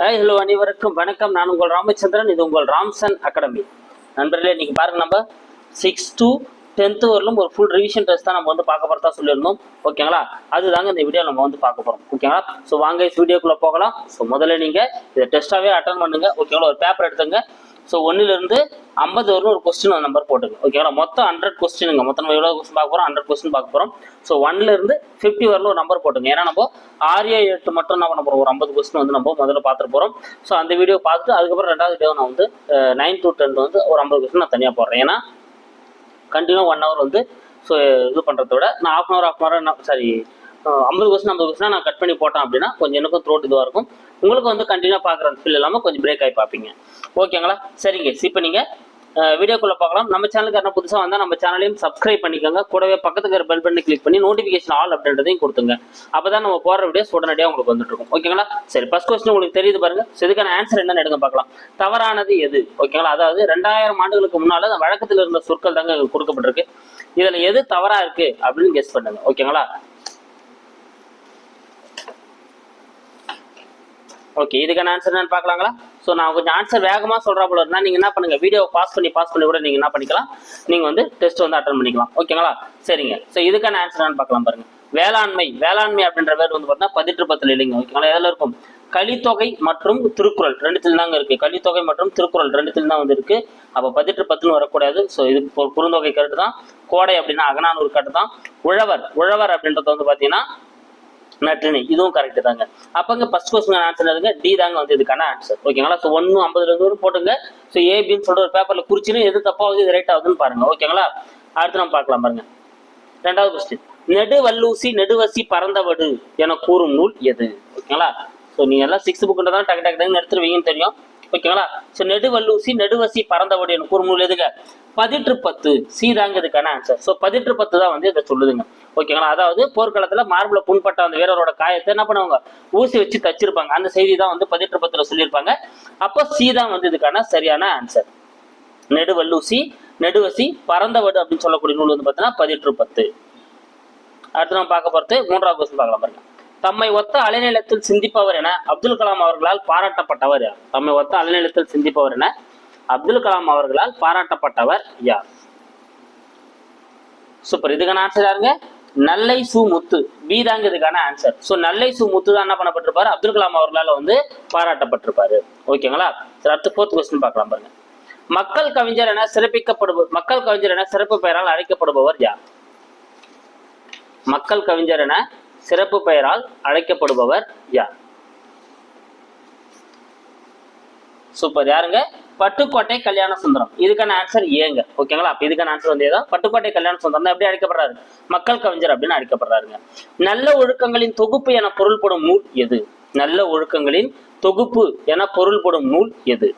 Hi hello அனைவருக்கும் வணக்கம். நான் உங்கள் ராமச்சந்திரன் இது உங்கள் ராம்சன் அகாடமி. நண்பர்களே இன்னைக்கு பாருங்க நம்ம சிக்ஸ் டூ டென்த்து வரலும் ஒரு ஃபுல் ரிவிஷன் டெஸ்ட் தான் நம்ம வந்து பார்க்க போகிறதா சொல்லியிருந்தோம். ஓகேங்களா அதுதாங்க இந்த வீடியோ நம்ம வந்து பார்க்க போகிறோம் ஓகேங்களா ஸோ வாங்க வீடியோக்குள்ளே போகலாம். ஸோ முதல்ல நீங்கள் இதை டெஸ்ட்டாகவே அட்டன் பண்ணுங்கள் ஓகேங்களா ஒரு பேப்பர் எடுத்துங்க. ஸோ ஒன்றிலிருந்து ஐம்பது வரலும் ஒரு கொஸ்டின் நம்பர் போட்டுங்க. ஓகேங்களா மொத்தம் ஹண்ட்ரட் கொஸ்டினுங்க மொத்தம் நம்ம எவ்வளோ கொஸ்டின் பார்க்க போகிறோம் ஹண்ட்ரட் கொஸ்டின் பார்க்க போகிறோம் ஸோ ஒன்லேருந்து ஃபிஃப்டி வரலும் ஒரு நம்பர் போட்டுங்க. ஏன்னா நம்ம ஆறு எட்டு மட்டும் என்ன பண்ண போகிறோம் ஒரு ஐம்பது கொஸ்டின் வந்து நம்ம முதல்ல பார்த்துட்டு போகிறோம் ஸோ அந்த வீடியோ பார்த்துட்டு அதுக்கப்புறம் ரெண்டாவது வீடியோ நான் வந்து நைன் டு டென் வந்து ஒரு ஐம்பது கொஸ்டின் நான் தனியாக போடுறேன். ஏன்னா கண்டினியூ ஒன் ஹவர் வந்து ஸோ இது பண்ணுறத விட நான் half an hour half an hour sorry ஐம்பது கொஸ்டின் ஐம்பது கொஸ்டின் நான் கட் பண்ணி போட்டேன் அப்படின்னா கொஞ்சம் எனக்கும் த்ரோட் இதுவாக இருக்கும். உங்களுக்கு வந்து கண்டினியூ பார்க்குற ஃபீல் இல்லாமல் கொஞ்சம் பிரேக் ஆகி பார்ப்பீங்க. ஓகேங்களா சரிங்க. இப்போ நீங்கள் வீடியோக்குள்ளே பார்க்கலாம். நம்ம சேனலுக்கு என்ன புதுசாக வந்தால் நம்ம சேனலையும் சப்ஸ்கிரைப் பண்ணிக்கோங்க. கூடவே பக்கத்துக்கு இருக்கிற பெல் பண்ணி கிளிக் பண்ணி நோட்டிஃபிகேஷன் ஆல் அப்படின்றதையும் கொடுத்துங்க. அப்போ தான் நம்ம போடுற வீடியோஸ் உடனடியாக உங்களுக்கு வந்துட்டு இருக்கும். ஓகேங்களா சரி ஃபர்ஸ்ட் கொஸ்டின் உங்களுக்கு தெரியுது பாருங்க. ஸோ இதுக்கான ஆன்சர் என்னன்னு எடுங்க பார்க்கலாம். தவறானது எது? ஓகேங்களா அதாவது ரெண்டாயிரம் ஆண்டுகளுக்கு முன்னால் அந்த வழக்கத்தில் இருந்த சொற்கள் தாங்க எங்களுக்கு கொடுக்கப்பட்டிருக்கு. இதில் எது தவறாக இருக்கு அப்படின்னு கெஸ் பண்ணுங்க. ஓகேங்களா ஓகே இதுக்கான ஆன்சர் என்னன்னு பார்க்கலாங்களா? ஸோ நான் கொஞ்சம் ஆன்சர் வேகமாக சொல்கிறா போல இருந்தால் நீங்கள் என்ன பண்ணுங்கள் வீடியோ பாஸ் பண்ணி பாஸ் பண்ணி கூட நீங்கள் என்ன பண்ணிக்கலாம்? நீங்கள் வந்து டெஸ்ட் வந்து அட்டன் பண்ணிக்கலாம். ஓகேங்களா சரிங்க. ஸோ இதுக்கான ஆன்சர் என்னன்னு பார்க்கலாம் பாருங்க. வேளாண்மை வேளாண்மை அப்படின்ற பேர் வந்து பார்த்தீங்கன்னா பதிற்றுப்பத்தில் இல்லைங்க. ஓகேங்களா எதில் இருக்கும்? கலித்தொகை மற்றும் திருக்குறள். ரெண்டுத்தில் தாங்க இருக்கு? கலித்தொகை மற்றும் திருக்குறள். ரெண்டுத்தில் தான் வந்து இருக்கு. அப்போ பதிட்டு பத்துன்னு வரக்கூடாது. ஸோ இது ஒரு குறுந்தொகை கருத்து தான். கோடை அப்படின்னா அகநானூறு கட்டு தான். உழவர் உழவர் அப்படின்றது வந்து பார்த்தீங்கன்னா நற்றினை இதுவும் கரெக்ட் தாங்க. அப்பங்க ஃபர்ஸ்ட் கொஸ்டின் ஆன்சர் எதுங்க டி தாங்க வந்து இதுக்கான ஆன்சர் ஓகேங்களா ஸோ ஒன்று ஐம்பதுல இருந்து போட்டுங்க. ஸோ ஏபின்னு சொல்ற ஒரு பேப்பர்ல குறிச்சுன்னு எது தப்பாகுது இது ரைட் ஆகுதுன்னு பாருங்க. ஓகேங்களா அடுத்து நம்ம பார்க்கலாம் பாருங்க. ரெண்டாவது கொஸ்டின் நெடுவல்லூசி நெடுவசி பறந்தவடு என கூறும் நூல் எது? ஓகேங்களா ஸோ நீங்க எல்லாம் சிக்ஸ்த் புக்குன்றதான் தான் டக்கு டக்கு டக்குன்னு எடுத்துருவீங்கன்னு தெரியும். ஓகேங்களா? ஸோ நெடுவல்லூசி நெடுவசி பறந்தவடின்னு என நூல் எதுங்க? பதிற்று பத்து சி தாங்க இதுக்கான ஆன்சர் ஸோ பதிற்று பத்து தான் வந்து இதை சொல்லுதுங்க. ஓகேங்களா? அதாவது போர்க்களத்தில் மார்பில் புண்பட்ட அந்த வீரரோட காயத்தை என்ன பண்ணுவாங்க? ஊசி வச்சு தச்சிருப்பாங்க. அந்த செய்தி தான் வந்து பதிற்று பத்தில் சொல்லியிருப்பாங்க. அப்போ சி தான் வந்து இதுக்கான சரியான ஆன்சர் நெடுவல்லூசி நெடுவசி பறந்தவடு அப்படின்னு சொல்லக்கூடிய நூல் வந்து பார்த்தீங்கன்னா பதிற்று பத்து அடுத்து நம்ம பார்க்க போகிறது மூன்றாவது கொஸ்டின் பார்க்கலாம் பாருங்க. தம்மை ஒத்த அலைநிலத்தில் சிந்திப்பவர் என அப்துல் கலாம் அவர்களால் பாராட்டப்பட்டவர் யார்? தம்மை ஒத்த அலைநிலத்தில் சிந்திப்பவர் என அப்துல் கலாம் அவர்களால் பாராட்டப்பட்டவர் யார்? சூப்பர். இதுக்கான ஆன்சர் யாருங்க? நல்லை சு முத்து. பி தாங்க இதுக்கான ஆன்சர் ஸோ நல்லை சு முத்து தான் என்ன பண்ணப்பட்டிருப்பாரு? அப்துல் கலாம் அவர்களால் வந்து பாராட்டப்பட்டிருப்பாரு. ஓகேங்களா சரி அடுத்து ஃபோர்த் கொஸ்டின் பார்க்கலாம் பாருங்க. மக்கள் கவிஞர் என சிறப்பிக்கப்படுபவர் மக்கள் கவிஞர் என சிறப்பு பெயரால் அழைக்கப்படுபவர் யார்? மக்கள் கவிஞர் என சிறப்பு பெயரால் அழைக்கப்படுபவர் யார்? சூப்பர் யாருங்க? பட்டுக்கோட்டை கல்யாண சுந்தரம். இதுக்கான ஆன்சர் ஏங்க? ஓகேங்களா அப்ப இதுக்கான ஆன்சர் வந்து ஏதோ? பட்டுக்கோட்டை கல்யாண சுந்தரம் தான் எப்படி அழைக்கப்படுறாரு? மக்கள் கவிஞர் அப்படின்னு அழைக்கப்படுறாருங்க. நல்ல ஒழுக்கங்களின் தொகுப்பு என பொருள்படும் நூல் எது? நல்ல ஒழுக்கங்களின் தொகுப்பு என பொருள்படும் நூல் எது?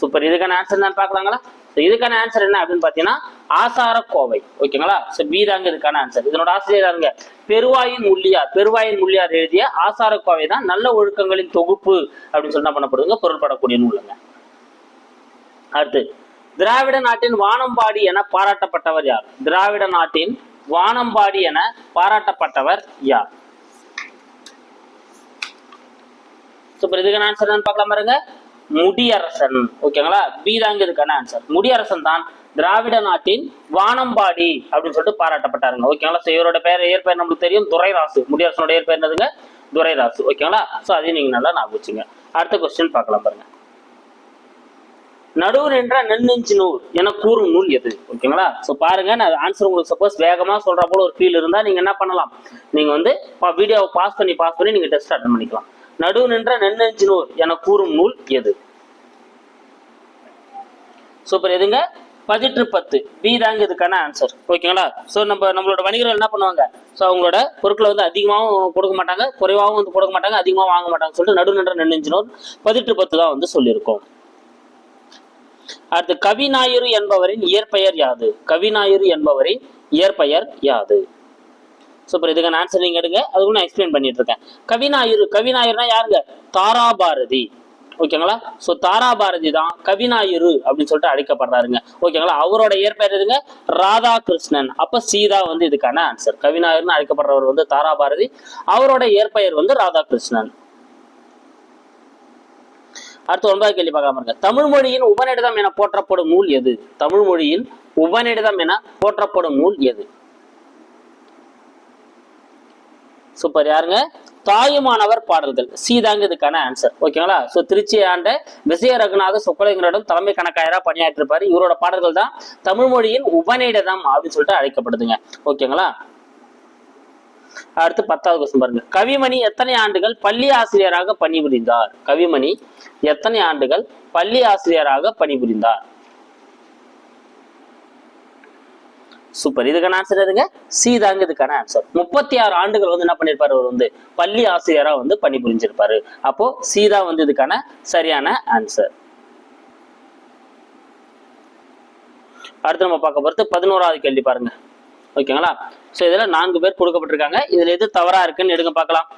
சூப்பர் இதுக்கான ஆன்சர் தான் பார்க்கலாங்களா? இதுக்கான ஆன்சர் என்ன அப்படின்னு பார்த்தீங்கன்னா ஆசார கோவை. ஓகேங்களா? ஸோ பி தாங்க இதுக்கான ஆன்சர் இதனோட ஆசிரியர் தாங்க பெருவாயின் முள்ளியார் பெருவாயின் முள்ளியார் எழுதிய ஆசார கோவை தான் நல்ல ஒழுக்கங்களின் தொகுப்பு அப்படின்னு சொல்லி என்ன பண்ணப்படுதுங்க? பொருள்படக்கூடிய நூலுங்க. அடுத்து திராவிட நாட்டின் வானம்பாடி என பாராட்டப்பட்டவர் யார்? திராவிட நாட்டின் வானம்பாடி என பாராட்டப்பட்டவர் யார்? சூப்பர் இதுக்கான ஆன்சர் என்னன்னு பார்க்கலாம் பாருங்க. முடியரசன். ஓகேங்களா? பி தாங்க இதுக்கான ஆன்சர் முடியரசன் தான் திராவிட நாட்டின் வானம்பாடி அப்படின்னு சொல்லிட்டு பாராட்டப்பட்டாருங்க. ஓகேங்களா? ஸோ இவரோட பேர் இயற்பெயர் நம்மளுக்கு தெரியும். துரைராசு. முடியரசனோட இயற்பெயர் என்னதுங்க? துரைராசு. ஓகேங்களா? ஸோ அதையும் நீங்க நல்லா ஞாபகம் வச்சுங்க. அடுத்த கொஸ்டின் பார்க்கலாம் பாருங்க. நடுவர் என்ற நென்னெஞ்சு நூல் என கூறும் நூல் எது? ஓகேங்களா? ஸோ பாருங்க. நான் ஆன்சர் உங்களுக்கு சப்போஸ் வேகமா சொல்ற போல ஒரு ஃபீல் இருந்தா நீங்க என்ன பண்ணலாம்? நீங்க வந்து வீடியோவை பாஸ் பண்ணி பாஸ் பண்ணி நீங்க டெஸ்ட் அட்டன் பண்ணிக்கலாம். நடு நின்ற நென்னெஞ்சு நூல் என கூறும் நூல் எது? சூப்பர். எதுங்க? பதிற்று பத்து. பி தாங்க இதுக்கான ஆன்சர் ஓகேங்களா? ஸோ நம்ம நம்மளோட வணிகர்கள் என்ன பண்ணுவாங்க? ஸோ அவங்களோட பொருட்களை வந்து அதிகமாகவும் கொடுக்க மாட்டாங்க குறைவாகவும் வந்து கொடுக்க மாட்டாங்க அதிகமாக வாங்க மாட்டாங்க சொல்லிட்டு நடுநின்ற நின்ற நென்னெஞ்சு பதிற்று பத்து தான் வந்து சொல்லியிருக்கோம். அடுத்து கவிநாயரு என்பவரின் இயற்பெயர் யாது? கவிநாயரு என்பவரின் இயற்பெயர் யாது? சூப்பர். இதுக்கான ஆன்சர் நீங்க எடுங்க. அதுக்குள்ள நான் எக்ஸ்பிளைன் பண்ணிட்டு இருக்கேன் கவிநாயரு கவிநாயர்னா யாருங்க? தாராபாரதி. ஓகேங்களா? ஸோ தாராபாரதி தான் கவிநாயரு அப்படின்னு சொல்லிட்டு அழைக்கப்படுறாருங்க. ஓகேங்களா? அவரோட இயற்பெயர் எதுங்க? ராதாகிருஷ்ணன். அப்ப சீதா வந்து இதுக்கான ஆன்சர் கவிநாயர்னு அழைக்கப்படுறவர் வந்து தாராபாரதி. அவரோட இயற்பெயர் வந்து ராதாகிருஷ்ணன். அடுத்து ஒன்பதாவது கேள்வி பார்க்காம இருங்க தமிழ் மொழியின் உபநிடதம் என போற்றப்படும் நூல் எது? தமிழ் மொழியின் உபநிடதம் என போற்றப்படும் நூல் எது? சூப்பர். யாருங்க? தாயுமானவர் பாடல்கள். சீதாங்க இதுக்கான ஆன்சர் ஓகேங்களா? சோ திருச்சி ஆண்ட விஜய ரகுநாத சொக்கலிங்கரிடம் தலைமை கணக்காயரா பணியாற்றிருப்பாரு. இவரோட பாடல்கள் தான் தமிழ் மொழியின் உபநிடதம் அப்படின்னு சொல்லிட்டு அழைக்கப்படுதுங்க. ஓகேங்களா? அடுத்து பத்தாவது கொஸ்டின் பாருங்க. கவிமணி எத்தனை ஆண்டுகள் பள்ளி ஆசிரியராக பணிபுரிந்தார்? கவிமணி எத்தனை ஆண்டுகள் பள்ளி ஆசிரியராக பணிபுரிந்தார்? சூப்பர். இதுக்கான ஆன்சர் எதுங்க? சீதாங்க இதுக்கான ஆன்சர் முப்பத்தி ஆறு ஆண்டுகள் வந்து என்ன பண்ணிருப்பாரு அவர் வந்து? பள்ளி ஆசிரியரா வந்து பணிபுரிஞ்சிருப்பாரு அப்போ சீதா வந்து இதுக்கான சரியான ஆன்சர் அடுத்து நம்ம பார்க்க போறது பதினோராவது கேள்வி பாருங்க. ஓகேங்களா சோ இதுல நான்கு பேர் கொடுக்கப்பட்டிருக்காங்க. இதுல எது தவறா இருக்குன்னு எடுங்க பார்க்கலாம்.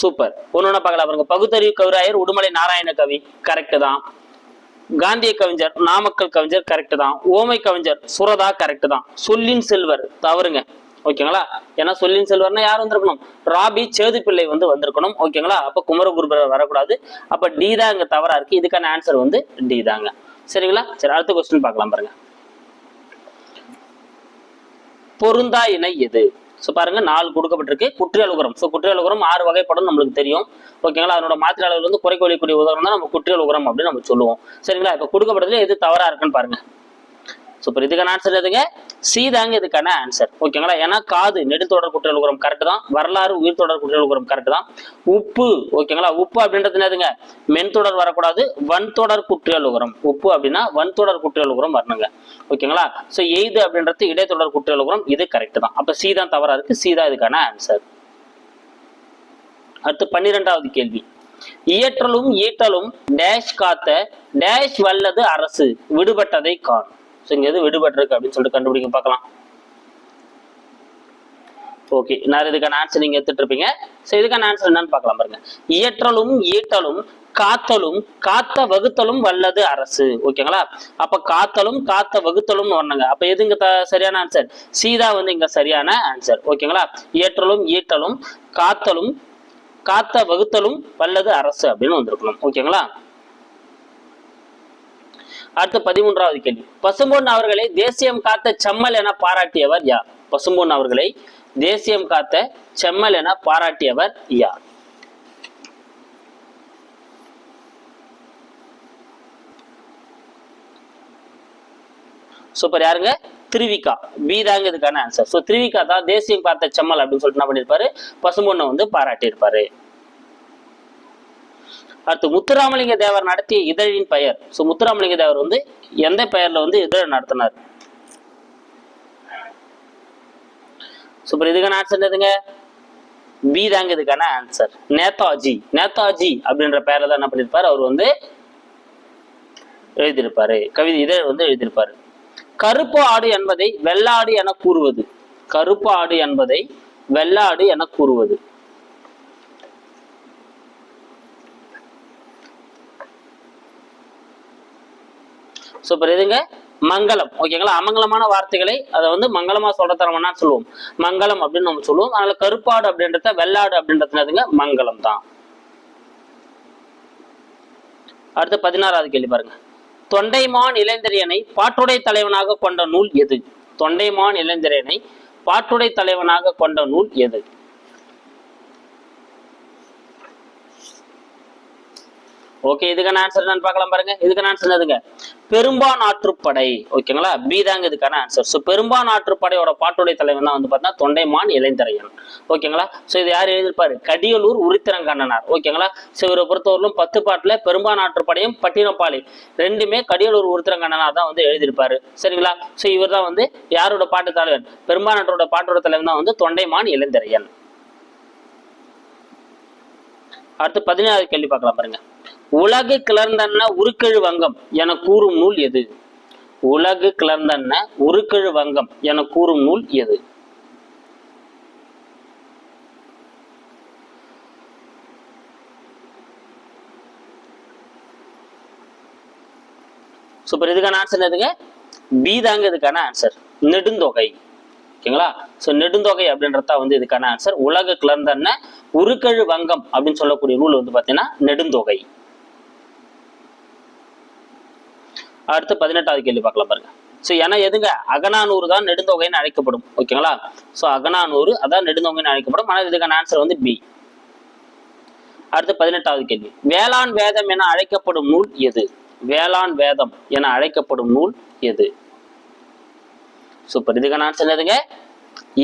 சூப்பர். ஒன்னொன்னு பார்க்கலாம் பாருங்க. பகுத்தறிவு கவிராயர் உடுமலை நாராயண கவி. கரெக்ட் தான். காந்திய கவிஞர் நாமக்கல் கவிஞர் கரெக்ட் தான். ஓமை கவிஞர் சுரதா கரெக்ட் தான். சொல்லின் செல்வர் தவறுங்க. ஓகேங்களா? ஏன்னா சொல்லின் செல்வர்னா யார் வந்திருக்கணும்? ராபி சேது பிள்ளை வந்து வந்திருக்கணும். ஓகேங்களா? அப்ப குமரகுருபரர் வரக்கூடாது. அப்ப டி தான் இங்க தவறா இருக்கு. இதுக்கான ஆன்சர் வந்து டி தாங்க. சரிங்களா? சரி அடுத்த கொஸ்டின் பார்க்கலாம் பாருங்க. பொருந்தா இணை எது? ஸோ பாருங்க நாலு கொடுக்கப்பட்டிருக்கு. குற்றியலுகரம். ஸோ குற்றியலுகரம் ஆறு வகைப்படும் நம்மளுக்கு தெரியும். ஓகேங்களா? அதனோட மாத்திரை அளவில் வந்து குறைக்க ஒழிக்கூடிய உதாரணம் தான் நம்ம குற்றியலுகரம் அப்படின்னு நம்ம சொல்லுவோம். சரிங்களா? இப்போ கொடுக்கப்பட்டதுல எது தவறா இருக்குன்னு பாருங்க. சூப்பர் இதுக்கான ஆன்சர் எதுங்க? சீதாங்க இதுக்கான ஆன்சர் ஓகேங்களா ஏன்னா காது நெடுத்தொடர் குற்றலுகுரம் கரெக்ட் தான். வரலாறு உயிர் தொடர் குற்றலுகுரம் கரெக்ட் தான். உப்பு ஓகேங்களா உப்பு அப்படின்றது என்னதுங்க? மென்தொடர் வரக்கூடாது வன்தொடர் குற்றியலுகுரம் உப்பு அப்படின்னா வன்தொடர் உரம் வரணுங்க. ஓகேங்களா ஸோ எய்து அப்படின்றது இடைத்தொடர் குற்றியலுகுரம் இது கரெக்ட் தான். அப்ப சீதான் தவறா இருக்கு சீதா இதுக்கான ஆன்சர் அடுத்து பன்னிரெண்டாவது கேள்வி. இயற்றலும் ஈட்டலும் டேஷ் காத்த டேஷ் வல்லது அரசு விடுபட்டதை காணும் ஸோ இங்கே எது விடுபட்டிருக்கு அப்படின்னு சொல்லிட்டு கண்டுபிடிக்க பார்க்கலாம். ஓகே நான் இதுக்கான ஆன்சர் நீங்க எடுத்துட்டு இருப்பீங்க. ஸோ இதுக்கான ஆன்சர் என்னன்னு பார்க்கலாம் பாருங்க. இயற்றலும் ஈட்டலும் காத்தலும் காத்த வகுத்தலும் வல்லது அரசு. ஓகேங்களா அப்ப காத்தலும் காத்த வகுத்தலும் வரணுங்க. அப்ப எது இங்க சரியான ஆன்சர் சீதா வந்து இங்க சரியான ஆன்சர் ஓகேங்களா இயற்றலும் ஈட்டலும் காத்தலும் காத்த வகுத்தலும் வல்லது அரசு அப்படின்னு வந்திருக்கணும். ஓகேங்களா அடுத்து பதிமூன்றாவது கேள்வி. பசும்பொன் அவர்களை தேசியம் காத்த செம்மல் என பாராட்டியவர் யார்? பசும்பொன் அவர்களை தேசியம் காத்த செம்மல் என பாராட்டியவர் யார்? சூப்பர். யாருங்க? திருவிக்கா. பி தாங்க இதுக்கான ஆன்சர் ஸோ திருவிக்கா தான் தேசியம் காத்த செம்மல் அப்படின்னு சொல்லிட்டு என்ன பண்ணியிருப்பாரு? பசும்பொண்ணை வந்து பாராட்டியிருப்பாரு. அடுத்து முத்துராமலிங்க தேவர் நடத்திய இதழின் பெயர். ஸோ முத்துராமலிங்க தேவர் வந்து எந்த பெயர்ல வந்து இதழ் நடத்தினார்? சூப்பர் இதுக்கான ஆன்சர் என்னதுங்க? பி தாங்க இதுக்கான ஆன்சர் நேதாஜி. நேதாஜி அப்படின்ற பெயர்ல தான் என்ன பண்ணிருப்பாரு? அவர் வந்து எழுதியிருப்பாரு. கவிதை இதழ் வந்து எழுதியிருப்பாரு. கருப்பு ஆடு என்பதை வெள்ளாடு என கூறுவது. கருப்பு ஆடு என்பதை வெள்ளாடு என கூறுவது. சூப்பர் இதுங்க மங்களம். ஓகேங்களா அமங்கலமான வார்த்தைகளை அதை வந்து மங்களமா சொல்றதரமான சொல்லுவோம். மங்களம் அப்படின்னு நம்ம சொல்லுவோம். அதனால கருப்பாடு அப்படின்றத வெள்ளாடு அப்படின்றதுங்க மங்களம் தான். அடுத்து பதினாறாவது கேள்வி பாருங்க. தொண்டைமான் இளைஞரியனை பாட்டுடை தலைவனாக கொண்ட நூல் எது? தொண்டைமான் இளைஞரியனை பாட்டுடை தலைவனாக கொண்ட நூல் எது? ஓகே இதுக்கான ஆன்சர் என்னன்னு பார்க்கலாம் பாருங்க. இதுக்கான ஆன்சர் என்னதுங்க? பெரும்பான் ஆற்றுப்படை ஓகேங்களா பி தாங்க இதுக்கான ஆன்சர் ஸோ பெரும்பான் ஆற்றுப்படையோட பாட்டுடைய தலைவன் தான் வந்து பார்த்தீங்கன்னா தொண்டைமான் இளைந்தரையன். ஓகேங்களா ஸோ இது யார் எழுதியிருப்பாரு? கடியலூர் உரித்திரங்கண்ணனார் ஓகேங்களா ஸோ இவரை பொறுத்தவரையிலும் பத்து பாட்டுல பெரும்பான் ஆற்றுப்படையும் பட்டினப்பாளி. ரெண்டுமே கடியலூர் உரித்திரங்கண்ணனார் தான் வந்து எழுதியிருப்பாரு. சரிங்களா? ஸோ இவர் தான் வந்து யாரோட பாட்டு தலைவன் பெரும்பான் ஆற்றோட பாட்டோட தலைவன் தான் வந்து தொண்டைமான் இளைந்தரையன். அடுத்து பதினேழாவது கேள்வி பார்க்கலாம் பாருங்க. உலகு கிளர்ந்தன்ன உருக்கெழு வங்கம் என கூறும் நூல் எது? உலகு கிளர்ந்தன்ன உருக்கெழு வங்கம் என கூறும் நூல் எது? சூப்பர். இதுக்கான ஆன்சர் எதுங்க பீதாங்க இதுக்கான ஆன்சர் நெடுந்தொகை. ஓகேங்களா? ஸோ நெடுந்தொகை அப்படின்றது தான் வந்து இதுக்கான ஆன்சர் உலக கிளர்ந்தன்ன உருக்கழு வங்கம் அப்படின்னு சொல்லக்கூடிய நூல் வந்து பார்த்தீங்கன்னா நெடுந்தொகை. அடுத்து பதினெட்டாவது கேள்வி பார்க்கலாம் பாருங்க. ஸோ ஏன்னா எதுங்க? அகநானூறு தான் நெடுந்தொகைன்னு அழைக்கப்படும். ஓகேங்களா? ஸோ அகநானூறு அதான் நெடுந்தொகைன்னு அழைக்கப்படும். ஆனால் இதுக்கான ஆன்சர் வந்து பி அடுத்து பதினெட்டாவது கேள்வி. வேளாண் வேதம் என அழைக்கப்படும் நூல் எது? வேளாண் வேதம் என அழைக்கப்படும் நூல் எது? சூப்பர் இதுக்கான ஆன்சர் எதுங்க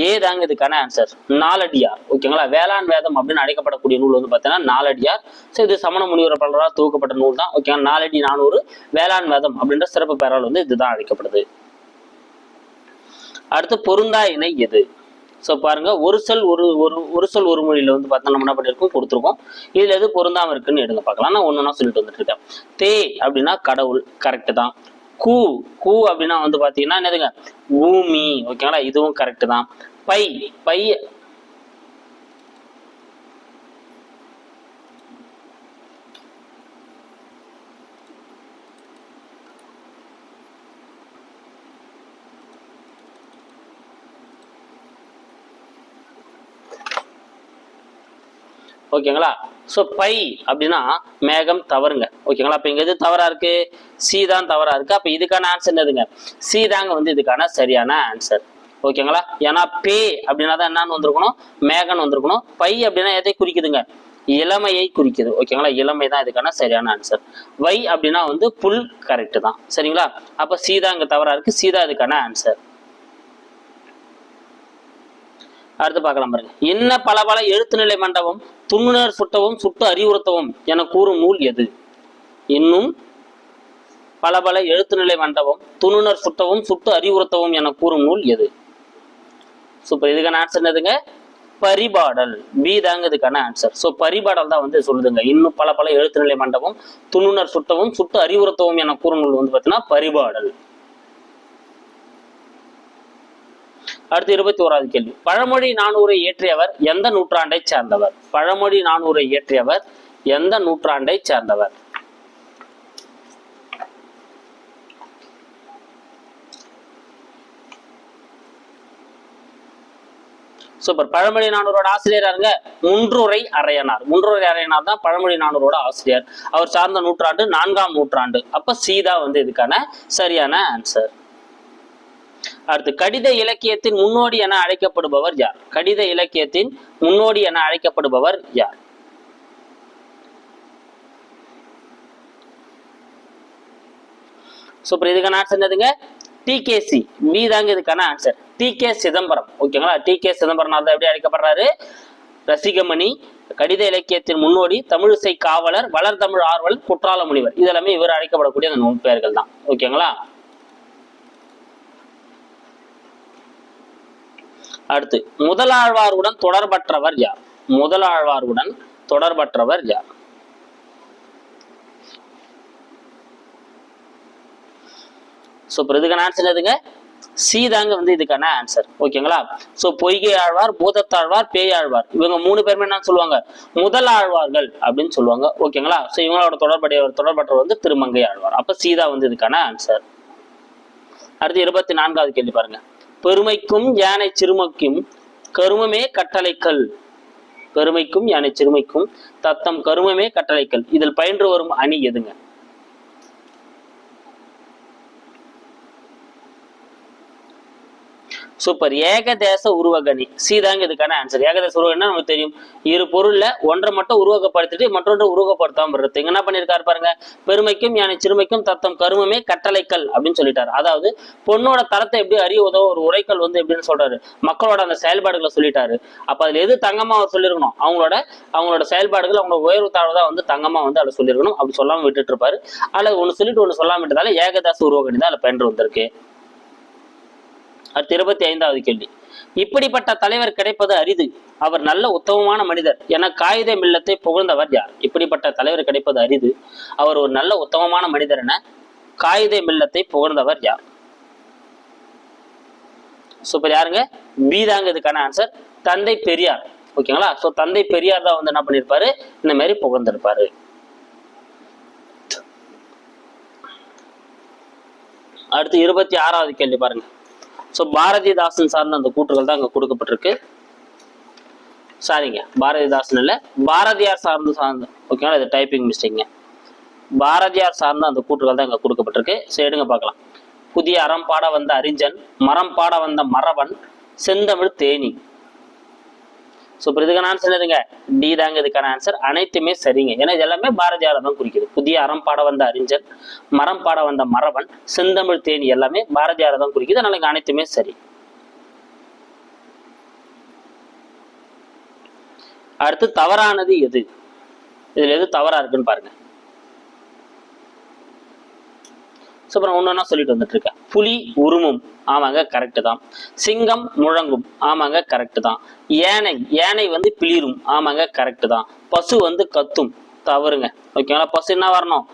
ஏ தாங்க இதுக்கான ஆன்சர் நாலடியார். ஓகேங்களா வேளாண் வேதம் அப்படின்னு அழைக்கப்படக்கூடிய நூல் வந்து பார்த்தீங்கன்னா நாலடியார். ஸோ இது சமண முனிவர் பலரால் துவக்கப்பட்ட நூல் தான். ஓகேங்களா நாலடி நானூறு வேளாண் வேதம் அப்படின்ற சிறப்பு பெயரால் வந்து இதுதான் அழைக்கப்படுது. அடுத்து பொருந்தா இணை எது? ஸோ பாருங்க. ஒரு சொல் ஒரு ஒரு ஒரு சொல் ஒரு மொழியில வந்து பார்த்தா நம்ம என்ன பண்ணியிருக்கோம் கொடுத்துருக்கோம். இதுல எது பொருந்தாம இருக்குன்னு எடுங்க பார்க்கலாம். நான் ஒன்று சொல்லிட்டு வந்துட்டு இருக்கேன். தே அப்படின்னா கடவுள். கரெக்ட் தான். கூ கூ அப்படின்னா வந்து பார்த்தீங்கன்னா என்னதுங்க? ஊமி ஓகேங்களா? இதுவும் கரெக்ட் தான். பை பை ஓகேங்களா? ஸோ பை அப்படின்னா மேகம் தவறுங்க. ஓகேங்களா அப்போ இங்க எது தவறா இருக்கு. சி தான் தவறா இருக்கு. அப்போ இதுக்கான ஆன்சர் என்னதுங்க? சி தாங்க வந்து இதுக்கான சரியான ஆன்சர் ஓகேங்களா ஏன்னா பே அப்படின்னா தான் என்னன்னு வந்திருக்கணும்? மேகன் வந்திருக்கணும். பை அப்படின்னா எதை குறிக்குதுங்க? இளமையை குறிக்குது. ஓகேங்களா இளமை தான் இதுக்கான சரியான ஆன்சர் வை அப்படின்னா வந்து புல் கரெக்ட் தான். சரிங்களா? அப்போ சீதா தான் இங்க தவறா இருக்கு. சீதா இதுக்கான ஆன்சர் அடுத்து பார்க்கலாம் பாருங்க. என்ன பல பல எழுத்துநிலை மண்டபம் துண்ணுணர் சுட்டவும் சுட்டு அறிவுறுத்தவும் என கூறும் நூல் எது? இன்னும் பல பல எழுத்துநிலை மண்டபம் துணுனர் சுட்டவும் சுட்டு அறிவுறுத்தவும் என கூறும் நூல் எது? சூப்பர் இதுக்கான ஆன்சர் என்னதுங்க? பரிபாடல். பி தாங்க இதுக்கான ஆன்சர் ஸோ பரிபாடல் தான் வந்து சொல்லுதுங்க. இன்னும் பல பல எழுத்துநிலை மண்டபம் துணுனர் சுட்டவும் சுட்டு அறிவுறுத்தவும் என கூறும் நூல் வந்து பார்த்தீங்கன்னா பரிபாடல். அடுத்து இருபத்தி ஓராவது கேள்வி. பழமொழி நானூரை இயற்றியவர் எந்த நூற்றாண்டை சார்ந்தவர்? பழமொழி நானூரை இயற்றியவர் எந்த நூற்றாண்டை சார்ந்தவர்? சூப்பர். பழமொழி நானூரோட ஆசிரியர் யாருங்க? முன்றுரை அரையனார் முன்றுரை அரையனார் தான் பழமொழி நானூரோட ஆசிரியர். அவர் சார்ந்த நூற்றாண்டு நான்காம் நூற்றாண்டு. அப்ப சீதா வந்து இதுக்கான சரியான ஆன்சர் அடுத்து கடித இலக்கியத்தின் முன்னோடி என அழைக்கப்படுபவர் யார்? கடித இலக்கியத்தின் முன்னோடி என அழைக்கப்படுபவர் யார்? சூப்பர். இதுக்கான ஆன்சர் என்னதுங்க? டிகேசி பி தாங்க இதுக்கான ஆன்சர் டி கே சிதம்பரம். ஓகேங்களா டி கே சிதம்பரம் தான் எப்படி அழைக்கப்படுறாரு? ரசிகமணி கடித இலக்கியத்தின் முன்னோடி தமிழிசை காவலர் வளர் தமிழ் ஆர்வல் குற்றால முனிவர். இதெல்லாமே இவர் அழைக்கப்படக்கூடிய அந்த நூல் பெயர்கள் தான் ஓகேங்களா அடுத்து முதலாழ்வாருடன் தொடர்பற்றவர் யார்? முதலாழ்வாருடன் தொடர்பற்றவர் யார்? சூப்பர் இதுக்கான ஆன்சர் எதுங்க? சி தாங்க வந்து இதுக்கான ஆன்சர் ஓகேங்களா ஸோ பொய்கை ஆழ்வார் பூதத்தாழ்வார் பேயாழ்வார் இவங்க மூணு பேருமே என்ன சொல்லுவாங்க? முதல் ஆழ்வார்கள் அப்படின்னு சொல்லுவாங்க. ஓகேங்களா ஸோ இவங்களோட தொடர்புடைய தொடர்பற்ற வந்து திருமங்கை ஆழ்வார். அப்போ சீதா வந்து இதுக்கான ஆன்சர் அடுத்து இருபத்தி நான்காவது கேள்வி பாருங்க. பெருமைக்கும் யானை சிறுமைக்கும் கருமமே கட்டளைக்கல். பெருமைக்கும் யானை சிறுமைக்கும் தத்தம் கருமமே கட்டளைக்கல். இதில் பயின்று வரும் அணி எதுங்க? சூப்பர் ஏகதேச உருவகணி. சீதாங்க இதுக்கான ஆன்சர் ஏகதேச உருவகணி நமக்கு தெரியும்? இரு பொருள்ல ஒன்றை மட்டும் உருவகப்படுத்திட்டு மற்றொன்று உருவகப்படுத்தாம இருக்கு என்ன பண்ணிருக்காரு பாருங்க? பெருமைக்கும் யானை சிறுமைக்கும் தத்தம் கருமமே கட்டளைக்கல் அப்படின்னு சொல்லிட்டாரு. அதாவது பொண்ணோட தரத்தை எப்படி அறிய உதவ ஒரு உரைக்கல் வந்து எப்படின்னு சொல்றாரு. மக்களோட அந்த செயல்பாடுகளை சொல்லிட்டாரு. அப்ப அதுல எது தங்கமா அவர் சொல்லியிருக்கணும்? அவங்களோட அவங்களோட செயல்பாடுகள் அவங்களோட உயர்வு தாழ்வு தான் வந்து தங்கமா வந்து அதை சொல்லியிருக்கணும். அப்படி சொல்லாம விட்டுட்டு இருப்பாரு. அல்லது ஒன்னு சொல்லிட்டு ஒன்னு சொல்லாம விட்டதால ஏகதாச உருவகணி தான் அதுல பயின்று வந்திருக்கு. அடுத்து இருபத்தி ஐந்தாவது கேள்வி. இப்படிப்பட்ட தலைவர் கிடைப்பது அரிது. அவர் நல்ல உத்தமமான மனிதர். என காகித மில்லத்தை புகழ்ந்தவர் யார்? இப்படிப்பட்ட தலைவர் கிடைப்பது அரிது. அவர் ஒரு நல்ல உத்தமமான மனிதர் என காகித மில்லத்தை புகழ்ந்தவர் யார்? சூப்பர் யாருங்க? பி தாங்க இதுக்கான ஆன்சர் தந்தை பெரியார். ஓகேங்களா ஸோ தந்தை பெரியார் தான் வந்து என்ன பண்ணியிருப்பாரு இந்த மாதிரி புகழ்ந்திருப்பாரு. அடுத்து இருபத்தி ஆறாவது கேள்வி பாருங்க. ஸோ பாரதிதாசன் சார்ந்த அந்த கூற்றுகள் தான் அங்கே கொடுக்கப்பட்டிருக்கு. சாரிங்க பாரதிதாசன் இல்லை. பாரதியார் சார்ந்து சார்ந்த. ஓகேங்களா இது டைப்பிங் மிஸ்டேக்ங்க பாரதியார் சார்ந்த அந்த கூற்றுகள் தான் இங்கே கொடுக்கப்பட்டிருக்கு. சரி எடுங்க பார்க்கலாம். புதிய அறம் பாட வந்த அறிஞன் மரம் பாட வந்த மறவன் செந்தமிழ் தேனி. ஸோ இப்போ இதுக்கான ஆன்சர் எதுங்க டி தாங்க இதுக்கான ஆன்சர் அனைத்துமே சரிங்க. ஏன்னா இது எல்லாமே பாரதியாரை தான் குறிக்குது. புதிய அறம் பாட வந்த அறிஞர் மரம் பாட வந்த மறவன் செந்தமிழ் தேனி எல்லாமே பாரதியாரை தான் குறிக்குது. அதனால அனைத்துமே சரி. அடுத்து தவறானது எது? இதுல எது தவறா இருக்குன்னு பாருங்க. ஸோ அப்புறம் ஒன்று சொல்லிட்டு வந்துட்டு இருக்கேன் புலி உருமும். ஆமாங்க கரெக்டு தான். சிங்கம் முழங்கும். ஆமாங்க கரெக்டு தான். யானை யானை வந்து பிளிரும். ஆமாங்க கரெக்டு தான். பசு வந்து கத்தும். தவறுங்க. ஓகேங்களா பசு என்ன வரணும்?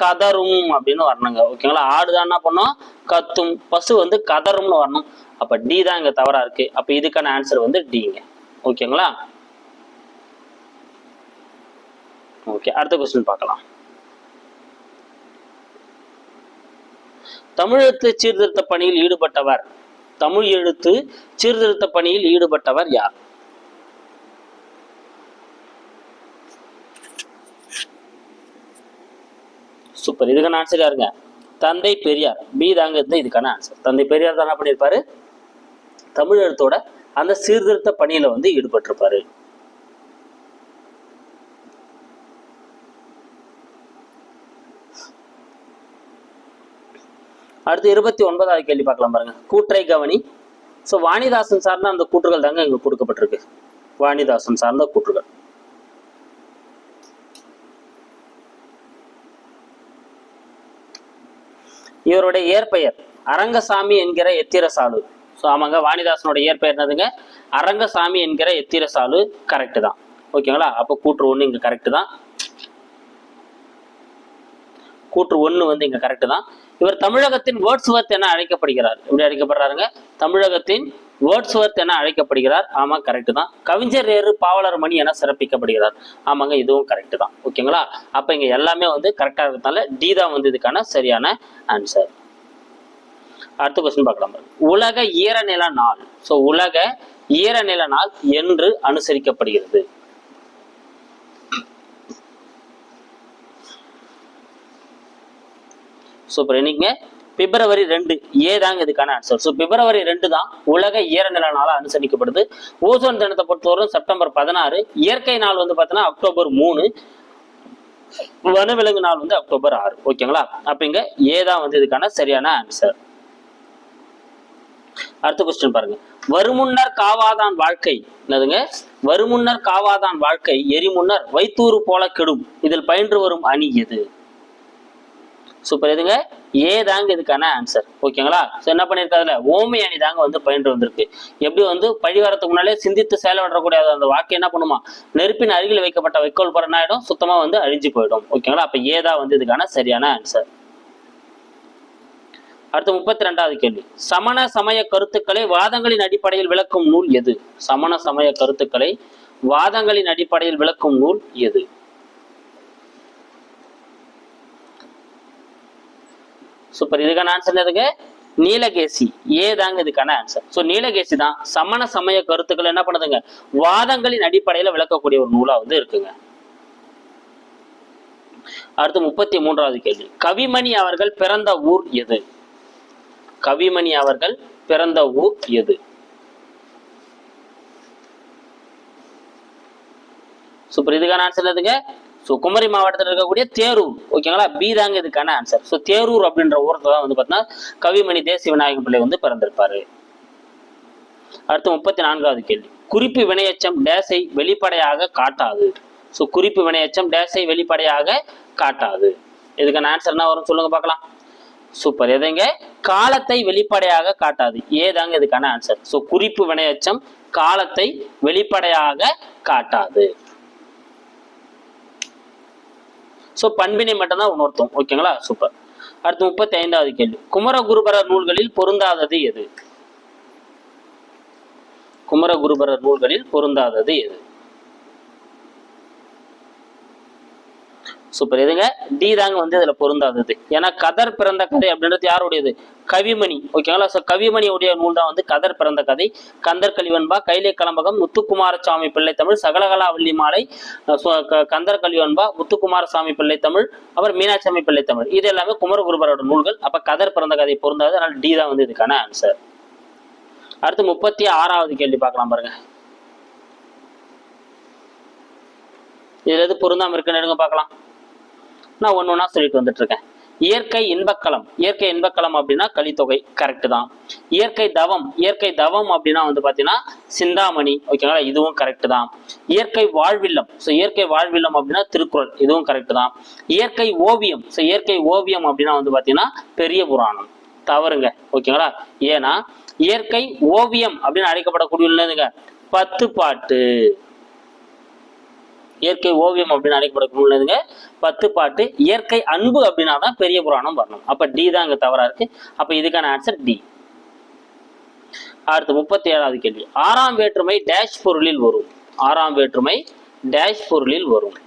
கதரும் அப்படின்னு வரணுங்க. ஓகேங்களா ஆடு தான் என்ன பண்ணும்? கத்தும். பசு வந்து கதரும்னு வரணும். அப்ப டி தான் இங்க தவறா இருக்கு. அப்ப இதுக்கான ஆன்சர் வந்து டிங்க ஓகேங்களா ஓகே அடுத்த கொஸ்டின் பார்க்கலாம். தமிழ் சீர்திருத்த பணியில் ஈடுபட்டவர். தமிழ் எழுத்து சீர்திருத்த பணியில் ஈடுபட்டவர் யார்? சூப்பர் இதுக்கான ஆன்சர் யாருங்க தந்தை பெரியார். பி தாங்க இருந்து இதுக்கான ஆன்சர் தந்தை பெரியார் தான் என்ன பண்ணியிருப்பாரு? தமிழ் எழுத்தோட அந்த சீர்திருத்த பணியில வந்து ஈடுபட்டிருப்பாரு. அடுத்து இருபத்தி ஒன்பதாவது கேள்வி பார்க்கலாம் பாருங்க. கூற்றை கவனி. ஸோ வாணிதாசன் சார்ந்த அந்த கூற்றுகள் தாங்க இங்க கொடுக்கப்பட்டிருக்கு. வாணிதாசன் சார்ந்த கூற்றுகள். இவருடைய இயற்பெயர் அரங்கசாமி என்கிற எத்திரசாலு. ஸோ ஆமாங்க வாணிதாசனோட இயற்பெயர் என்னதுங்க? அரங்கசாமி என்கிற எத்திரசாலு கரெக்டு தான். ஓகேங்களா அப்போ கூற்று ஒன்று இங்க கரெக்டு தான். கூற்று ஒன்று வந்து இங்க கரெக்டு தான். இவர் தமிழகத்தின் வேர்ட்ஸ்வர்த் என அழைக்கப்படுகிறார். எப்படி அழைக்கப்படுறாருங்க? தமிழகத்தின் வேர்ட்ஸ்வர்த் என அழைக்கப்படுகிறார். ஆமா கரெக்ட் தான். கவிஞர் ஏறு பாவலர் மணி என சிறப்பிக்கப்படுகிறார். ஆமாங்க இதுவும் கரெக்ட் தான். ஓகேங்களா அப்ப இங்க எல்லாமே வந்து கரெக்டா இருக்கிறதுனால டி தான் வந்து இதுக்கான சரியான ஆன்சர் அடுத்த கொஸ்டின் பார்க்கலாம். உலக ஈரநில நாள். ஸோ உலக ஈரநில நாள் என்று அனுசரிக்கப்படுகிறது. சூப்பர். என்னைக்குங்க பிப்ரவரி ரெண்டு ஏ தாங்க இதுக்கான ஆன்சர் ஸோ பிப்ரவரி ரெண்டு தான் உலக ஈரநில நாளாக அனுசரிக்கப்படுது. ஓசோன் தினத்தை பொறுத்தவரை செப்டம்பர் பதினாறு இயற்கை நாள் வந்து பார்த்தீங்கன்னா அக்டோபர் மூணு வனவிலங்கு நாள் வந்து அக்டோபர் ஆறு. ஓகேங்களா அப்ப இங்க ஏ தான் வந்து இதுக்கான சரியான ஆன்சர் அடுத்த கொஸ்டின் பாருங்க. வருமுன்னர் காவாதான் வாழ்க்கை. என்னதுங்க? வருமுன்னர் காவாதான் வாழ்க்கை எரிமுன்னர் வைத்தூறு போல கெடும். இதில் பயின்று வரும் அணி எது? சூப்பர் எதுங்க? ஏ தாங்க இதுக்கான ஆன்சர் ஓகேங்களா ஸோ என்ன பண்ணியிருக்காதுல ஓமை அணி தாங்க வந்து பயின்று வந்திருக்கு. எப்படி வந்து பழி வரத்துக்கு முன்னாலே சிந்தித்து செயல விடக்கூடிய அந்த வாக்கு என்ன பண்ணுமா? நெருப்பின் அருகில் வைக்கப்பட்ட வைக்கோல் பரம் என்ன சுத்தமாக வந்து அழிஞ்சு போயிடும். ஓகேங்களா அப்போ ஏ தான் வந்து இதுக்கான சரியான ஆன்சர் அடுத்து முப்பத்தி ரெண்டாவது கேள்வி. சமண சமய கருத்துக்களை வாதங்களின் அடிப்படையில் விளக்கும் நூல் எது? சமண சமய கருத்துக்களை வாதங்களின் அடிப்படையில் விளக்கும் நூல் எது? சூப்பர் இதுக்கான ஆன்சர் எதுக்கு நீலகேசி. ஏ தாங்க இதுக்கான ஆன்சர் ஸோ நீலகேசி தான். சமண சமய கருத்துக்கள் என்ன பண்ணுதுங்க? வாதங்களின் அடிப்படையில விளக்கக்கூடிய ஒரு நூலா வந்து இருக்குங்க. அடுத்து முப்பத்தி மூன்றாவது கேள்வி. கவிமணி அவர்கள் பிறந்த ஊர் எது? கவிமணி அவர்கள் பிறந்த ஊர் எது? சூப்பர் இதுக்கான ஆன்சர் எதுங்க ஸோ குமரி மாவட்டத்தில் இருக்கக்கூடிய தேரூர் ஓகேங்களா பி தாங்க இதுக்கான ஆன்சர் ஸோ தேரூர் அப்படின்ற ஊரத்தில் தான் வந்து பார்த்தீங்கன்னா கவிமணி தேசிய விநாயகர் பிள்ளை வந்து பிறந்திருப்பாரு. அடுத்து முப்பத்தி நான்காவது கேள்வி. குறிப்பு வினையச்சம் டேஸை வெளிப்படையாக காட்டாது. ஸோ குறிப்பு வினையச்சம் டேஸை வெளிப்படையாக காட்டாது. இதுக்கான ஆன்சர் என்ன வரும் சொல்லுங்க பார்க்கலாம். சூப்பர் எதுங்க? காலத்தை வெளிப்படையாக காட்டாது. ஏதாங்க இதுக்கான ஆன்சர் ஸோ குறிப்பு வினையச்சம் காலத்தை வெளிப்படையாக காட்டாது. ஸோ பண்பினை மட்டும்தான் உணர்த்தும். ஓகேங்களா சூப்பர் அடுத்து முப்பத்தி ஐந்தாவது கேள்வி. குமரகுருபரர் நூல்களில் பொருந்தாதது எது? குமரகுருபரர் நூல்களில் பொருந்தாதது எது? சூப்பர் எதுங்க டி தாங்க வந்து இதுல பொருந்தாதது. ஏன்னா கதர் பிறந்த கதை அப்படின்றது யாருடையது? கவிமணி. ஓகேங்களா ஸோ கவிமணியுடைய நூல் தான் வந்து கதர் பிறந்த கதை. கந்தர் கலிவன்பா கைலை கலம்பகம் முத்துக்குமாரசாமி பிள்ளை தமிழ் சகலகலா வள்ளி மாலை கந்தர் கலிவன்பா முத்துக்குமாரசாமி பிள்ளை தமிழ் அப்புறம் மீனாட்சாமி பிள்ளை தமிழ். இது எல்லாமே குமரகுருபரோட நூல்கள். அப்ப கதர் பிறந்த கதை பொருந்தாது. அதனால டி தான் வந்து இதுக்கான ஆன்சர் அடுத்து முப்பத்தி ஆறாவது கேள்வி பார்க்கலாம் பாருங்க. இதுல எது பொருந்தாம இருக்குன்னு எடுங்க பார்க்கலாம். நான் ஒன்று ஒன்றா சொல்லிட்டு வந்துட்டு இருக்கேன் இயற்கை இன்பக்களம் இயற்கை இன்பக்களம் அப்படின்னா கலித்தொகை கரெக்ட் தான். இயற்கை தவம். இயற்கை தவம் அப்படின்னா வந்து பார்த்தீங்கன்னா சிந்தாமணி ஓகேங்களா இதுவும் கரெக்ட் தான். இயற்கை வாழ்வில்லம். ஸோ இயற்கை வாழ்வில்லம் அப்படின்னா திருக்குறள். இதுவும் கரெக்ட் தான். இயற்கை ஓவியம். ஸோ இயற்கை ஓவியம் அப்படின்னா வந்து பார்த்தீங்கன்னா பெரிய புராணம். தவறுங்க ஓகேங்களா ஏன்னா இயற்கை ஓவியம் அப்படின்னு அழைக்கப்படக்கூடிய என்னதுங்க? பத்து பாட்டு இயற்கை ஓவியம் அப்படின்னு அழைக்கப்படக்கூடியதுங்க பத்து பாட்டு இயற்கை அன்பு அப்படின்னா தான் பெரிய புராணம் வரணும். அப்ப டி தான் இங்க தவறா இருக்கு. அப்ப இதுக்கான ஆன்சர் டி அடுத்து முப்பத்தி ஏழாவது கேள்வி. ஆறாம் வேற்றுமை டேஷ் பொருளில் வரும். ஆறாம் வேற்றுமை டேஷ் பொருளில் வரும்.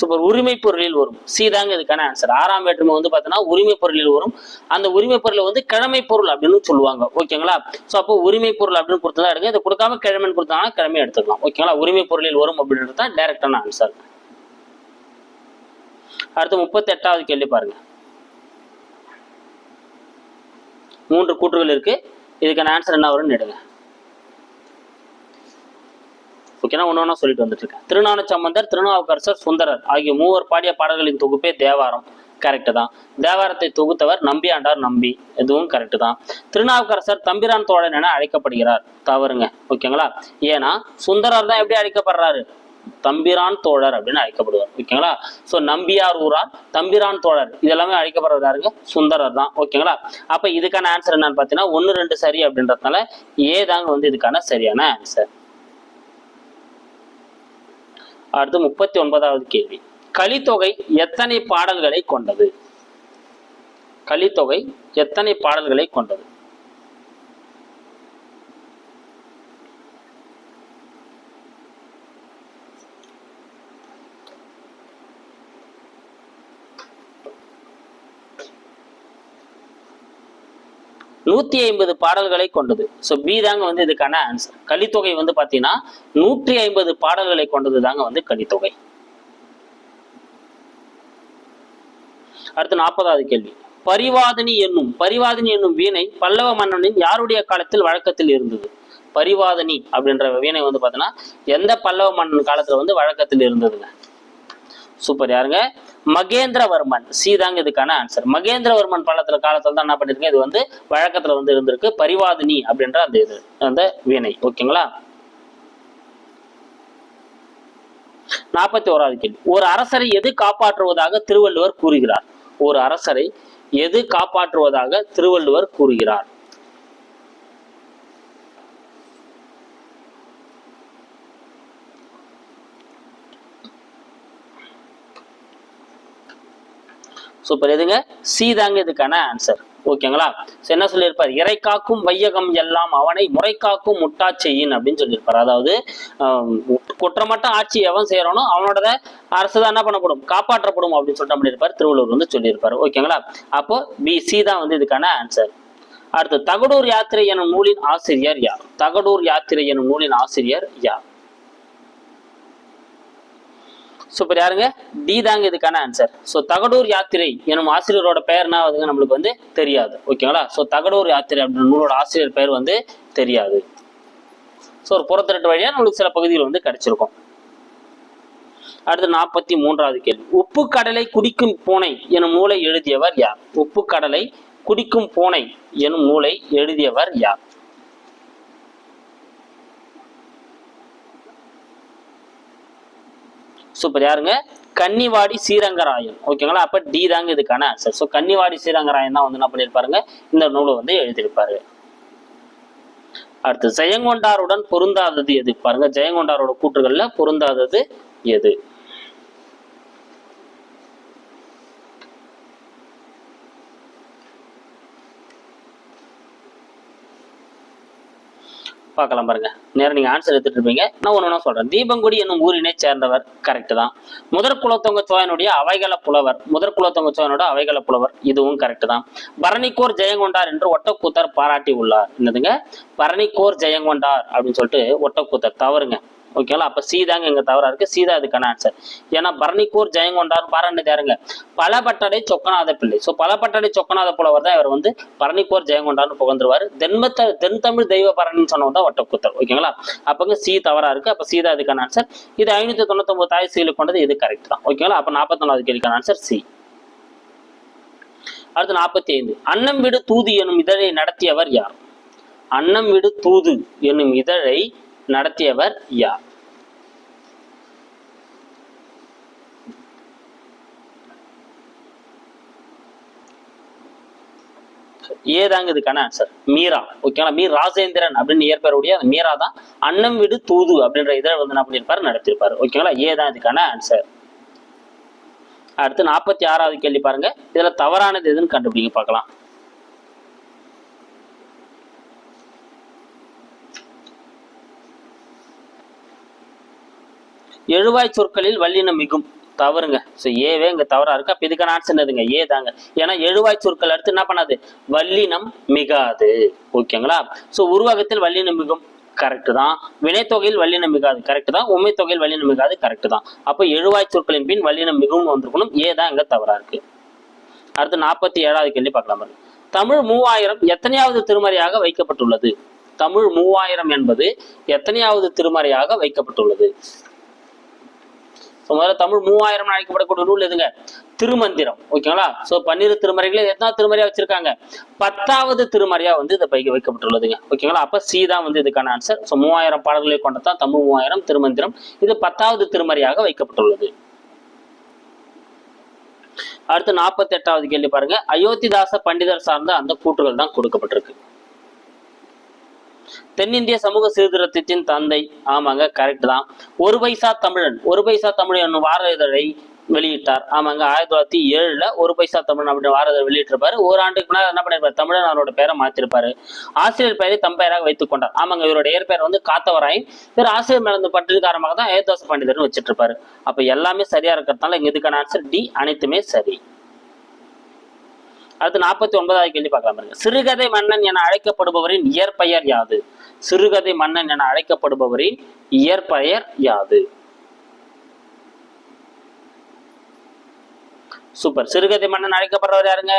சூப்பர் உரிமை பொருளில் வரும். சி தாங்க இதுக்கான ஆன்சர் ஆறாம் வேற்றுமை வந்து பார்த்தோன்னா உரிமை பொருளில் வரும். அந்த உரிமை பொருளை வந்து கிழமை பொருள் அப்படின்னு சொல்லுவாங்க. ஓகேங்களா? ஸோ அப்போ உரிமை பொருள் அப்படின்னு கொடுத்ததா எடுங்க இதை கொடுக்காம கிழமைன்னு கொடுத்தாங்கன்னா கிழமை எடுத்துக்கலாம் ஓகேங்களா? உரிமை பொருளில் வரும் அப்படின்றது தான் டைரக்டான ஆன்சர் அடுத்து முப்பத்தி எட்டாவது கேள்வி பாருங்க. மூன்று கூற்றுகள் இருக்கு. இதுக்கான ஆன்சர் என்ன வரும்னு எடுங்க. ஓகேனா ஒன்று ஒன்றா சொல்லிட்டு வந்துட்டு இருக்கேன் திருநான சம்பந்தர் திருநாவுக்கரசர் சுந்தரர் ஆகிய மூவர் பாடிய பாடல்களின் தொகுப்பே தேவாரம். கரெக்டு தான். தேவாரத்தை தொகுத்தவர் நம்பியாண்டார் நம்பி. இதுவும் கரெக்ட் தான். திருநாவுக்கரசர் தம்பிரான் தோழன் என அழைக்கப்படுகிறார். தவறுங்க. ஓகேங்களா? ஏன்னா சுந்தரர் தான் எப்படி அழைக்கப்படுறாரு? தம்பிரான் தோழர் அப்படின்னு அழைக்கப்படுவார். ஓகேங்களா? ஸோ நம்பியார் ஊரார் தம்பிரான் தோழர். இதெல்லாமே அழைக்கப்படுறது யாருங்க? சுந்தரர் தான். ஓகேங்களா? அப்ப இதுக்கான ஆன்சர் என்னன்னு பார்த்தீங்கன்னா ஒன்று ரெண்டு சரி அப்படின்றதுனால ஏதாங்க வந்து இதுக்கான சரியான ஆன்சர் அடுத்து முப்பத்தி ஒன்பதாவது கேள்வி. கலித்தொகை எத்தனை பாடல்களை கொண்டது? கலித்தொகை எத்தனை பாடல்களை கொண்டது? நூத்தி ஐம்பது பாடல்களை கொண்டது. ஸோ பி தாங்க வந்து இதுக்கான ஆன்சர் கலித்தொகை வந்து பாத்தீங்கன்னா நூற்றி ஐம்பது பாடல்களை கொண்டது தாங்க வந்து கலித்தொகை. அடுத்து நாற்பதாவது கேள்வி. பரிவாதினி என்னும் பரிவாதினி என்னும் வீணை பல்லவ மன்னனின் யாருடைய காலத்தில் வழக்கத்தில் இருந்தது? பரிவாதினி அப்படின்ற வீணை வந்து பார்த்தீங்கன்னா எந்த பல்லவ மன்னன் காலத்துல வந்து வழக்கத்தில் இருந்ததுங்க? சூப்பர் யாருங்க? மகேந்திரவர்மன். சி தாங்க இதுக்கான ஆன்சர் மகேந்திரவர்மன் பள்ளத்துல காலத்துல தான் என்ன பண்ணிருக்கேன்? இது வந்து வழக்கத்துல வந்து இருந்திருக்கு. பரிவாதினி அப்படின்ற அந்த இது அந்த வீணை. ஓகேங்களா? நாற்பத்தி ஓராவது கேள்வி. ஒரு அரசரை எது காப்பாற்றுவதாக திருவள்ளுவர் கூறுகிறார்? ஒரு அரசரை எது காப்பாற்றுவதாக திருவள்ளுவர் கூறுகிறார்? சூப்பர் எதுங்க? சி தாங்க இதுக்கான ஆன்சர் ஓகேங்களா So, என்ன சொல்லியிருப்பார்? இறை காக்கும் வையகம் எல்லாம் அவனை முறை காக்கும் முட்டா செய்யின் அப்படின்னு சொல்லியிருப்பார். அதாவது குற்றமட்ட ஆட்சி எவன் செய்யறானோ அவனோட அரசு தான் என்ன பண்ணப்படும்? காப்பாற்றப்படும் அப்படின்னு சொல்லிட்டு பண்ணியிருப்பார் திருவள்ளுவர் வந்து சொல்லியிருப்பார். ஓகேங்களா அப்போ பி சி தான் வந்து இதுக்கான ஆன்சர் அடுத்து தகடூர் யாத்திரை எனும் நூலின் ஆசிரியர் யார்? தகடூர் யாத்திரை எனும் நூலின் ஆசிரியர் யார்? சூப்பர் யாருங்க? டி தாங்க இதுக்கான ஆன்சர் ஸோ தகடூர் யாத்திரை எனும் ஆசிரியரோட பெயர் என்ன நம்மளுக்கு வந்து தெரியாது. ஓகேங்களா ஸோ தகடூர் யாத்திரை அப்படின்ற நூலோட ஆசிரியர் பெயர் வந்து தெரியாது. ஸோ ஒரு புறத்திரட்டு வழியா நம்மளுக்கு சில பகுதிகள் வந்து கிடைச்சிருக்கும். அடுத்து நாற்பத்தி மூன்றாவது கேள்வி. உப்பு கடலை குடிக்கும் பூனை எனும் நூலை எழுதியவர் யார்? உப்பு கடலை குடிக்கும் பூனை எனும் நூலை எழுதியவர் யார்? சூப்பர். யாருங்க? கன்னிவாடி ஸ்ரீரங்கராயன். ஓகேங்களா? அப்ப டி தாங்க இதுக்கான ஆன்சர் ஸோ கன்னிவாடி ஸ்ரீரங்கராயன் தான் வந்து என்ன பண்ணியிருப்பாருங்க? இந்த நூலை வந்து எழுதியிருப்பாரு. அடுத்து ஜெயங்கொண்டாருடன் பொருந்தாதது எது? பாருங்க ஜெயங்கொண்டாரோட கூற்றுகள்ல பொருந்தாதது எது? பார்க்கலாம் பாருங்க. நேரம் நீங்க ஆன்சர் எடுத்துட்டு இருப்பீங்க. நான் ஒன்று ஒன்றா சொல்றேன். தீபங்குடி என்னும் ஊரினை சேர்ந்தவர் கரெக்ட் தான். முதற் குலத்தொங்க சோழனுடைய அவைகள புலவர் முதற் குலத்தொங்க சோழனோட அவைகள புலவர் இதுவும் கரெக்ட் தான். பரணிக்கோர் ஜெயங்கொண்டார் என்று ஒட்டக்கூத்தர் பாராட்டி உள்ளார் என்னதுங்க? பரணிக்கோர் ஜெயங்கொண்டார் அப்படின்னு சொல்லிட்டு ஒட்டக்கூத்தர் தவறுங்க. ஓகேங்களா அப்ப சீதாங்க இங்க தவறா இருக்கு. சீதா இதுக்கான ஆன்சர் ஏன்னா பரணிக்கூர் ஜெயங்கொண்டார் பாராண்டு யாருங்க பலபட்டடை சொக்கநாத பிள்ளை ஸோ பலபட்டடை சொக்கநாத புலவர் தான் இவர் வந்து பரணிக்கூர் ஜெயங்கொண்டார்னு புகழ்ந்துருவார். தென்மத்த தென் தமிழ் தெய்வ பரணின்னு சொன்னவங்க தான் வட்டக்கூத்தர் ஓகேங்களா அப்பங்க சி தவறா இருக்கு. அப்ப சீதா இதுக்கான ஆன்சர் இது ஐநூத்தி தொண்ணூத்தொம்பது தாய் சீலு கொண்டது இது கரெக்ட் தான். ஓகேங்களா அப்போ நாற்பத்தொன்னாவது கேள்விக்கான ஆன்சர் சி. அடுத்து நாற்பத்தி ஐந்து அன்னம் விடு தூது எனும் இதழை நடத்தியவர் யார்? அன்னம் விடு தூது எனும் இதழை நடத்தியவர் யார்? ஏதாங்க இதுக்கான ஆன்சர் மீரா. ஓகேங்களா மீர் ராஜேந்திரன் அப்படின்னு இயற்பெயருடைய அந்த மீரா தான் அன்னம் விடு தூது அப்படின்ற இதை வந்து என்ன பண்ணியிருப்பாரு? நடத்திருப்பாரு ஓகேங்களா ஏதான் இதுக்கான ஆன்சர் அடுத்து நாற்பத்தி ஆறாவது கேள்வி பாருங்க. இதுல தவறானது எதுன்னு கண்டுபிடிங்க பார்க்கலாம். எழுவாய் சொற்களில் வல்லினம் மிகும். தவறுங்க. ஸோ ஏவே இங்கே தவறா இருக்கு. அப்போ இதுக்கான ஆன்சர் என்னதுங்க? ஏ தாங்க. ஏன்னா எழுவாய் சொற்கள் அடுத்து என்ன பண்ணாது? வல்லினம் மிகாது. ஓகேங்களா? ஸோ உருவகத்தில் வல்லினம் மிகும். கரெக்ட் தான். வினைத்தொகையில் வல்லினம் மிகாது. கரெக்ட் தான். உண்மை தொகையில் வல்லினம் மிகாது. கரெக்ட் தான். அப்போ எழுவாய் சொற்களின் பின் வல்லினம் மிகவும் வந்திருக்கணும். ஏ தான் இங்க தவறா இருக்கு. அடுத்து நாற்பத்தி ஏழாவது கேள்வி பார்க்கலாம் தமிழ் மூவாயிரம் எத்தனையாவது திருமறையாக வைக்கப்பட்டுள்ளது? தமிழ் மூவாயிரம் என்பது எத்தனையாவது திருமறையாக வைக்கப்பட்டுள்ளது? ஸோ முதல்ல தமிழ் மூவாயிரம் அழைக்கப்படக்கூடிய நூல் எதுங்க? திருமந்திரம். ஓகேங்களா? ஸோ பன்னிரு திருமறைகளே எத்தனாவது திருமறையா வச்சிருக்காங்க? பத்தாவது திருமறையா வந்து இதை பைக்க வைக்கப்பட்டுள்ளதுங்க. ஓகேங்களா? அப்ப சி தான் வந்து இதுக்கான ஆன்சர் ஸோ மூவாயிரம் பாடல்களை கொண்டதான் தமிழ் மூவாயிரம் திருமந்திரம். இது பத்தாவது திருமறையாக வைக்கப்பட்டுள்ளது. அடுத்து நாற்பத்தி எட்டாவது கேள்வி பாருங்க. அயோத்திதாச பண்டிதர் சார்ந்த அந்த கூற்றுகள் தான் கொடுக்கப்பட்டிருக்கு. தென்னிந்திய சமூக சீர்திருத்தத்தின் தந்தை ஆமாங்க கரெக்ட் தான். ஒரு பைசா தமிழன் ஒரு பைசா தமிழன் என்னும் வார இதழை வெளியிட்டார். ஆமாங்க ஆயிரத்தி தொள்ளாயிரத்தி ஏழுல ஒரு பைசா தமிழன் அப்படின்னு வார இதழ் வெளியிட்டிருப்பாரு. ஒரு ஆண்டுக்கு முன்னாடி என்ன பண்ணிருப்பாரு? தமிழன் அவரோட பேரை மாத்திருப்பாரு. ஆசிரியர் பெயரை தம் பெயராக வைத்துக் கொண்டார். ஆமாங்க இவரோட இயற்பெயர் வந்து காத்தவராயன். இவர் ஆசிரியர் மேல பட்டு காரணமாக தான் ஏதாச பண்டிதர்னு வச்சிட்டு இருப்பாரு அப்ப எல்லாமே சரியா இருக்கிறதுனால இங்க இதுக்கான ஆன்சர் டி அனைத்துமே சரி. அடுத்து நாற்பத்தி ஒன்பதாவது கேள்வி பார்க்கலாம் பாருங்க. சிறுகதை மன்னன் என அழைக்கப்படுபவரின் இயற்பெயர் யாது? சிறுகதை மன்னன் என அழைக்கப்படுபவரின் இயற்பெயர் யாது? சூப்பர். சிறுகதை மன்னன் அழைக்கப்படுறவர் யாருங்க?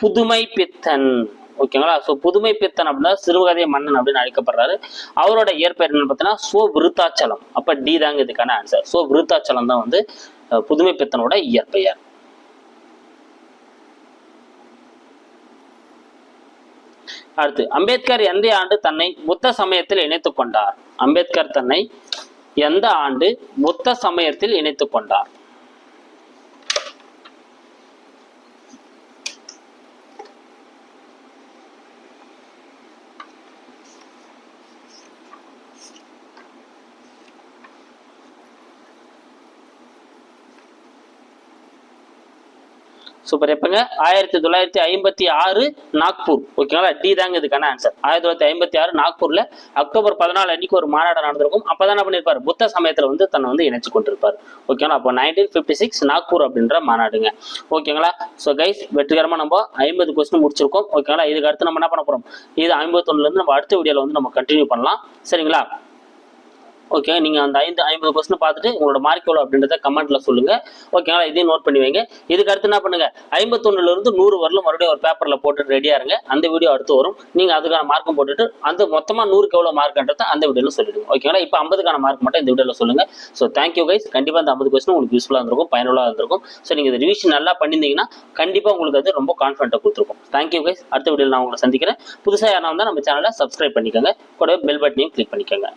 புதுமை பித்தன். ஓகேங்களா ஸோ புதுமை பித்தன் அப்படின்னா சிறுகதை மன்னன் அப்படின்னு அழைக்கப்படுறாரு. அவரோட இயற்பெயர் என்னன்னு பார்த்தீங்கன்னா சோ விருத்தாச்சலம். அப்ப டி தாங்க இதுக்கான ஆன்சர் சோ விருத்தாச்சலம் தான் வந்து புதுமை பித்தனோட இயற்பெயர். அடுத்து அம்பேத்கர் எந்த ஆண்டு தன்னை புத்த சமயத்தில் இணைத்துக் கொண்டார்? அம்பேத்கர் தன்னை எந்த ஆண்டு புத்த சமயத்தில் இணைத்துக் கொண்டார்? சூப்பர் எப்பங்க? ஆயிரத்தி தொள்ளாயிரத்தி ஐம்பத்தி ஆறு நாக்பூர். ஓகேங்களா டி தாங்க இதுக்கான ஆன்சர் ஆயிரத்தி தொள்ளாயிரத்தி ஐம்பத்தி ஆறு நாக்பூர்ல அக்டோபர் பதினாலு அன்னைக்கு ஒரு மாநாடு நடந்திருக்கும். அப்பதான் என்ன பண்ணிருப்பாரு? புத்த சமயத்துல வந்து தன்னை வந்து இணைச்சு கொண்டிருப்பாரு. ஓகேங்களா அப்போ நைன்டீன் ஃபிஃப்டி சிக்ஸ் நாக்பூர் அப்படின்ற மாநாடுங்க. ஓகேங்களா ஸோ கைஸ் வெற்றிகரமா நம்ம ஐம்பது கொஸ்டின் முடிச்சிருக்கோம். ஓகேங்களா இதுக்கு அடுத்து நம்ம என்ன பண்ண போறோம்? இது ஐம்பத்தொன்னுல இருந்து நம்ம அடுத்த வீடியோல வந்து நம்ம கண்டினியூ பண்ணலாம். சரிங்களா? ஓகே நீங்கள் அந்த ஐந்து ஐம்பது கொஸ்டின் பார்த்துட்டு உங்களோட மார்க் எவ்வளோ அப்படின்றத கமெண்ட்டில் சொல்லுங்கள் ஓகேங்களா இதையும் நோட் பண்ணி வைங்க. இதுக்கு அடுத்து என்ன பண்ணுங்கள் ஐம்பத்தொன்னுலேருந்து நூறு வரலும் மறுபடியும் ஒரு பேப்பரில் போட்டு ரெடியாக இருங்க. அந்த வீடியோ அடுத்து வரும். நீங்கள் அதுக்கான மார்க்கும் போட்டுட்டு அந்த மொத்தமாக நூறுக்கு எவ்வளோ மார்க்ன்றத அந்த வீடியோவில் சொல்லிடுங்க. ஓகேங்களா இப்போ ஐம்பதுக்கான மார்க் மட்டும் இந்த வீடியோவில் சொல்லுங்கள் ஸோ தேங்க்யூ கைஸ் கண்டிப்பாக அந்த ஐம்பது கொஸ்டின் உங்களுக்கு யூஸ்ஃபுல்லாக இருந்திருக்கும் பயனுள்ளாக இருந்திருக்கும். ஸோ நீங்கள் இந்த ரிவிஷன் நல்லா பண்ணியிருந்தீங்கன்னா கண்டிப்பாக உங்களுக்கு அது ரொம்ப கான்ஃபிடென்ட்டாக கொடுத்துருக்கும். தேங்க்யூ கைஸ் அடுத்த வீடியோவில் நான் உங்களை சந்திக்கிறேன். புதுசாக யாரா இருந்தால் நம்ம சேனலை சப்ஸ்கிரைப் பண்ணிக்கோங்க. கூட பெல் பட்டனையும் கிளிக் பண்ணிக்கோங்க.